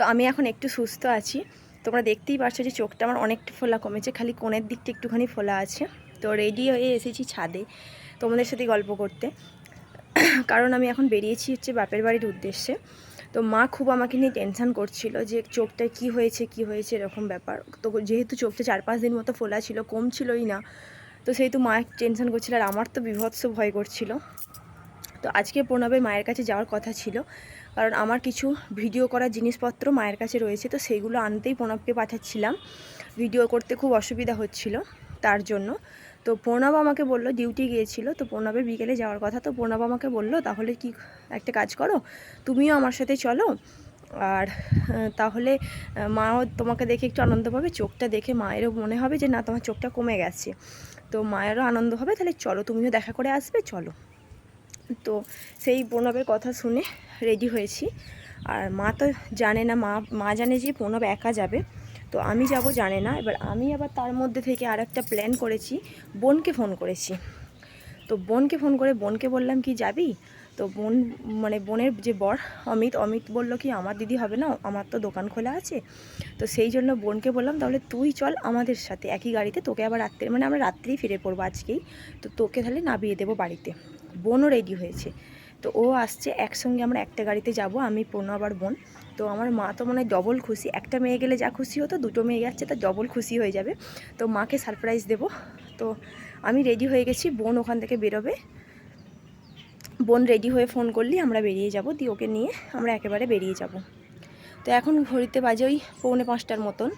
তো আমি এখন একটু সুস্থ আছি। তোমরা দেখতেই পারছ যে চোখটা আমার অনেকটা ফোলা কমেছে, খালি কোণের দিকটা একটুখানি ফোলা আছে। তো রেডি হয়ে এসেছি ছাদে তোমাদের সাথে গল্প করতে। কারণ আমি এখন বেরিয়েছি হচ্ছে বাপের বাড়ির উদ্দেশ্যে। তো মা খুব আমাকে নিয়ে টেনশান করছিল যে চোখটা কি হয়েছে কি হয়েছে এরকম ব্যাপার। তো যেহেতু চোখটা চার পাঁচ দিন মতো ফোলা ছিল, কমছিলই না। তো সেহেতু মা টেনশান করছিল আর আমার তো বিভৎস ভয় করছিল। তো আজকে প্রণবের মায়ের কাছে যাওয়ার কথা ছিল। কারণ আমার কিছু ভিডিও করার জিনিসপত্র মায়ের কাছে রয়েছে, তো সেইগুলো আনতেই প্রণবকে পাঠাচ্ছিলাম। ভিডিও করতে খুব অসুবিধা হচ্ছিল তার জন্য। তো প্রণব আমাকে বলল, ডিউটি গিয়েছিল, তো প্রণবের বিকেলে যাওয়ার কথা। তো প্রণব আমাকে বলল, তাহলে কি একটা কাজ করো? তুমিও আমার সাথে চলো। আর তাহলে মাও তোমাকে দেখে একটু আনন্দ পাবে। চোখটা দেখে মায়েরও মনে হবে যে, না, তোমার চোখটা কমে গেছে। তো মায়েরও আনন্দ হবে। তাহলে চলো, তুমিও দেখা করে আসবে, চলো। তো সেই প্রণবের কথা শুনে রেডি হয়েছি। আর মা তো জানে না, মা মা জানে যে প্রণব একা যাবে। তো আমি যাব জানে না। এবার আমি আবার তার মধ্যে থেকে আর একটা প্ল্যান করেছি, বোনকে ফোন করেছি। তো বোনকে ফোন করে বোনকে বললাম, কি যাবি? তো বোন মানে বোনের যে বর অমিত অমিত বলল কি, আমার দিদি হবে না, আমার তো দোকান খোলা আছে। তো সেই জন্য বোনকে বললাম, তাহলে তুই চল আমাদের সাথে, একই গাড়িতে। তোকে আবার রাত্রে মানে আমরা রাত্রেই ফিরে পড়ব আজকেই। তো তোকে তাহলে নামিয়ে দেবো বাড়িতে। বোনও রেডি হয়েছে। তো ও আসছে, একসঙ্গে আমরা একটা গাড়িতে যাব, আমি প্রণব আবার বোন। তো আমার মা তো মনে হয় ডবল খুশি। একটা মেয়ে গেলে যা খুশি হতো, দুটো মেয়ে যাচ্ছে, তা ডবল খুশি হয়ে যাবে। তো মাকে সারপ্রাইজ দেব। তো আমি রেডি হয়ে গেছি, বোন ওখান থেকে বেরোবে। বোন রেডি হয়ে ফোন করলেই আমরা বেরিয়ে যাব, দিয়ে ওকে নিয়ে আমরা একেবারে বেরিয়ে যাব। তো এখন ঘড়িতে বাজে ওই পৌনে পাঁচটার মতন।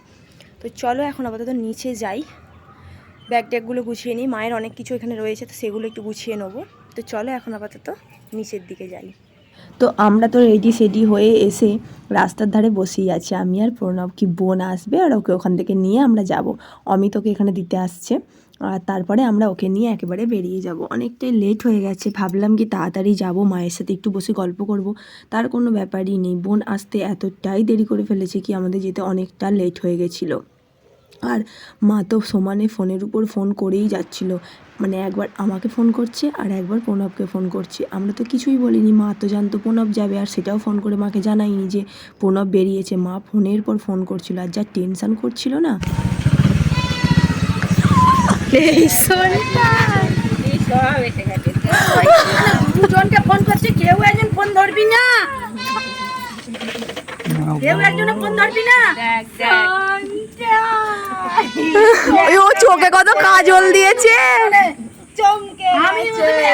তো চলো এখন আপাতত নিচে যাই। ব্যাগ ট্যাগগুলো গুছিয়ে নিই। মায়ের অনেক কিছু এখানে রয়েছে, তো সেগুলো একটু গুছিয়ে নেব। তো চলো এখন আপাতত নিচের দিকে যাই। তো আমরা তো রেডি সেডি হয়ে এসে রাস্তার ধারে বসেই আছি। আমি আর প্রণব কি বোন আসবে আর ওকে ওখান থেকে নিয়ে আমরা যাব? অমিত ওকে এখানে দিতে আসছে। আর তারপরে আমরা ওকে নিয়ে একেবারে বেরিয়ে যাব। অনেকটাই লেট হয়ে গেছে, ভাবলাম কি তাড়াতাড়ি যাব, মায়ের সাথে একটু বসে গল্প করব। তার কোনো ব্যাপারই নেই। বোন আসতে এতটাই দেরি করে ফেলেছে কি আমাদের যেতে অনেকটা লেট হয়ে গেছিল। আর মা তো সমানে ফোনের উপর ফোন করেই যাচ্ছিল। মানে একবার আমাকে ফোন করছে আর একবার প্রণবকে ফোন করছে। আমরা তো কিছুই বলিনি মা তো জানতো প্রণব যাবে আর সেটাও ফোন করে মাকে জানাইনি যে প্রণব বেরিয়েছে। মা ফোনের পর ফোন করছিল আর যা টেনশান করছিল না। দুজনকে ফোন করছে কেউ একজন ফোন ধরবি না। কেউ একজন ফোন ধরবি না? ও চোখে কত কাজল দিয়েছে। আমি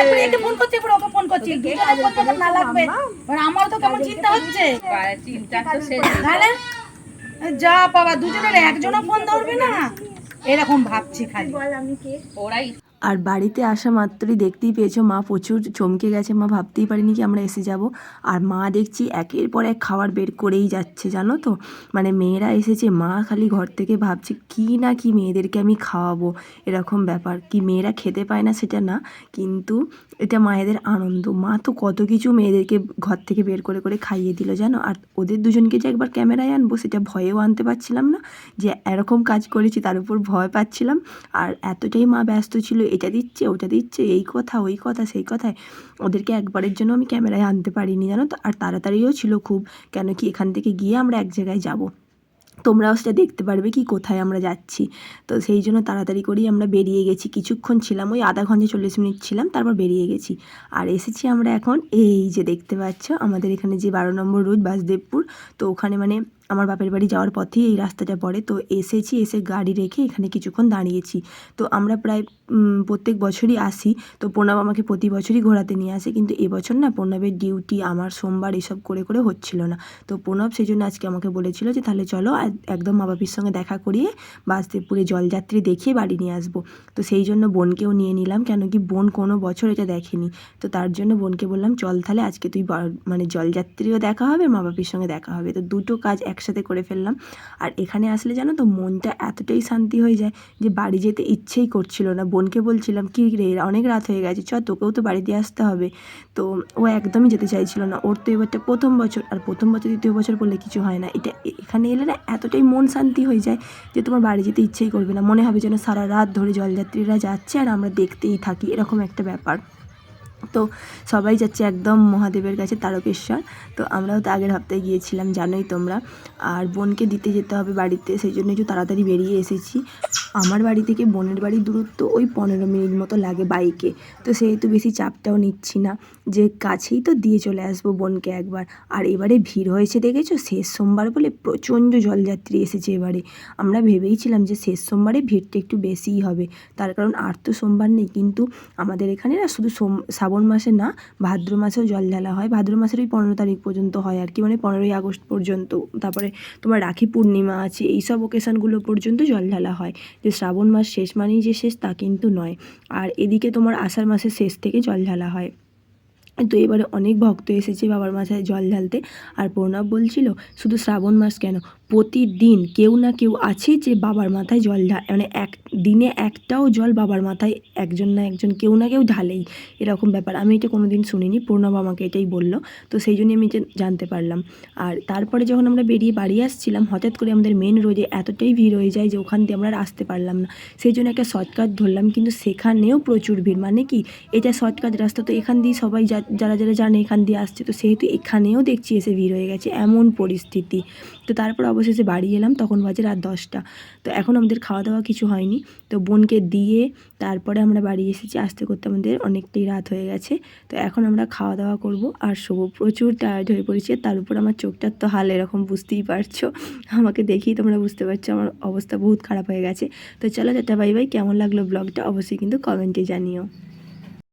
একবার ফোন করছি একবার ওকে ফোন করছি। দুজনে ফোন করতে না লাগবে। এবার আমারও তো কেমন চিন্তা হচ্ছে? তাহলে যা বাবা দুজনের একজনও ফোন ধরবে না। এরকম ভাবছি খালি। আর বাড়িতে আসা মাত্রই দেখতেই পেয়েছ মা প্রচুর চমকে গেছে। মা ভাবতেই পারিনি কি আমরা এসে যাব। আর মা দেখছি একের পর এক খাবার বের করেই যাচ্ছে, জানো তো? মানে মেয়েরা এসেছে, মা খালি ঘর থেকে ভাবছে, কি না কি মেয়েদেরকে আমি খাওয়াবো? এরকম ব্যাপার। কি মেয়েরা খেতে পায় না সেটা না, কিন্তু এটা মায়েদের আনন্দ। মা তো কত কিছু মেয়েদেরকে ঘর থেকে বের করে করে খাইয়ে দিল, জানো? আর ওদের দুজনকে যে একবার ক্যামেরায় আনব, সেটা ভয়েও আনতে পারছিলাম না। যে এরকম কাজ করেছি, তার উপর ভয় পাচ্ছিলাম। আর এতটাই মা ব্যস্ত ছিল এটা দিচ্ছে, ওটা দিচ্ছে, এই কথা, ওই কথা, সেই কথায়। ওদেরকে একবারের জন্য আমি ক্যামেরায় আনতে পারিনি, জানো তো? আর তাড়াতাড়িও ছিল খুব, কেন কি এখান থেকে গিয়ে আমরা এক জায়গায় যাব। তোমরাও সেটা দেখতে পারবে কি কোথায় আমরা যাচ্ছি। তো সেই জন্য তাড়াতাড়ি করেই আমরা বেরিয়ে গেছি। কিছুক্ষণ ছিলাম, ওই আধা ঘণ্টা চল্লিশ মিনিট ছিলাম, তারপর বেরিয়ে গেছি। আর এসেছি আমরা এখন এই যে দেখতে পাচ্ছ, আমাদের এখানে যে বারো নম্বর রোড, বাসদেবপুর। তো ওখানে মানে আমার বাপের বাড়ি যাওয়ার পথেই এই রাস্তাটা পড়ে। তো এসেছি, এসে গাড়ি রেখে এখানে কিছুক্ষণ দাঁড়িয়েছি। তো আমরা প্রায় প্রত্যেক বছরই আসি। তো প্রণব আমাকে প্রতি বছরই ঘোরাতে নিয়ে আসে। কিন্তু এবছর না প্রণবের ডিউটি আমার সোমবার এসব করে করে হচ্ছিল না। তো প্রণব সেই জন্য আজকে আমাকে বলেছিল যে, তাহলে চলো একদম মা বাপির সঙ্গে দেখা করিয়ে বাসদেবপুরে জলযাত্রী দেখিয়ে বাড়ি নিয়ে আসব। তো সেই জন্য বোনকেও নিয়ে নিলাম। কেন কি বোন কোনো বছর এটা দেখেনি। তো তার জন্য বোনকে বললাম, চল তাহলে আজকে তুই মানে জলযাত্রীও দেখা হবে মা বাপির সঙ্গে দেখা হবে। তো দুটো কাজ একসাথে করে ফেললাম। আর এখানে আসলে জানো তো মনটা এতটাই শান্তি হয়ে যায় যে বাড়ি যেতে ইচ্ছেই করছিল না। বোনকে বলছিলাম, কি রে, অনেক রাত হয়ে গেছে চ তোকেও তো বাড়িতে আসতে হবে। তো ও একদমই যেতে চাইছিল না। ওর তো এবারটা প্রথম বছর, আর প্রথম বছর, দ্বিতীয় বছর বললে কিছু হয় না। এটা এখানে এলে না এতটাই মন শান্তি হয়ে যায় যে তোমার বাড়ি যেতে ইচ্ছেই করবে না। মনে হবে যেন সারা রাত ধরে জলযাত্রীরা যাচ্ছে আর আমরা দেখতেই থাকি, এরকম একটা ব্যাপার। তো সবাই যাচ্ছে একদম মহাদেবের কাছে, তারকেশ্বর। তো আমরাও তো আগের হপ্তায় গিয়েছিলাম, জানোই তোমরা। আর বোনকে দিতে যেতে হবে বাড়িতে, সেই জন্য একটু তাড়াতাড়ি বেরিয়ে এসেছি। আমার বাড়ি থেকে বোনের বাড়ির দূরত্ব ওই পনেরো মিনিট মতো লাগে বাইকে। তো সেহেতু বেশি চাপটাও নিচ্ছি না। যে কাছেই তো দিয়ে চলে আসব বোনকে একবার। আর এবারে ভিড় হয়েছে দেখেছ? শেষ সোমবার বলে প্রচণ্ড জলযাত্রী এসেছে এবারে। আমরা ভেবেইছিলাম যে শেষ সোমবারে ভিড়টা একটু বেশিই হবে। তার কারণ আর তো সোমবার নেই। কিন্তু আমাদের এখানে না শুধু সোম, শ্রাবণ মাসে না, ভাদ্র মাসেও জল ঢালা হয়। ভাদ্র মাসের ওই পনেরো তারিখ পর্যন্ত হয় আর কি। মানে পনেরোই আগস্ট পর্যন্ত। তারপরে তোমার রাখি পূর্ণিমা আছে। এইসব ওকেশানগুলো পর্যন্ত জল ঢালা হয়। যে শ্রাবণ মাস শেষ মানেই যে শেষ তা কিন্তু নয়। আর এদিকে তোমার আষাঢ় মাসের শেষ থেকে জল ঢালা হয়। তো এবারে অনেক ভক্ত এসেছে বাবার মাথায় জল ঢালতে। আর প্রণব বলছিল, শুধু শ্রাবণ মাস কেন? প্রতিদিন কেউ না কেউ আছে যে বাবার মাথায় জল ঢা মানে এক, দিনে একটাও জল বাবার মাথায় একজন না একজন কেউ না কেউ ঢালেই। এরকম ব্যাপার। আমি এটা কোনো দিন শুনিনি। প্রণব আমাকে এটাই বলল। তো সেই জন্যই আমি জানতে পারলাম। আর তারপরে যখন আমরা বেরিয়ে বাড়ি আসছিলাম, হঠাৎ করে আমাদের মেন রোডে এতটাই ভিড় হয়ে যায় যে ওখান দিয়ে আমরা আসতে পারলাম না। সেই জন্য একটা শর্টকাট ধরলাম, কিন্তু সেখানেও প্রচুর ভিড়। মানে কি? এটা শর্টকাট রাস্তা তো এখান দিয়ে সবাই যারা যারা জানে এখান দিয়ে আসছে, তো সেহেতু এখানেও দেখছি এসে ভিড় হয়ে গেছে। এমন পরিস্থিতি। তো তারপর অবশেষে বাড়ি এলাম, তখন বাজে রাত দশটা। তো এখন আমাদের খাওয়া দাওয়া কিছু হয়নি। তো বোনকে দিয়ে তারপরে আমরা বাড়ি এসেছি। আসতে করতে আমাদের অনেকটাই রাত হয়ে গেছে। তো এখন আমরা খাওয়া দাওয়া করব। আর শোবো প্রচুর টায়ার্ড হয়ে পড়েছি। তার উপর আমার চোখটার তো হাল এরকম, বুঝতেই পারছ? আমাকে দেখেই তোমরা বুঝতে পারছ। আমার অবস্থা বহুত খারাপ হয়ে গেছে। তো চলো টাটা, বাই বাই। কেমন লাগল ব্লগটা অবশ্যই কিন্তু কমেন্টে জানিও।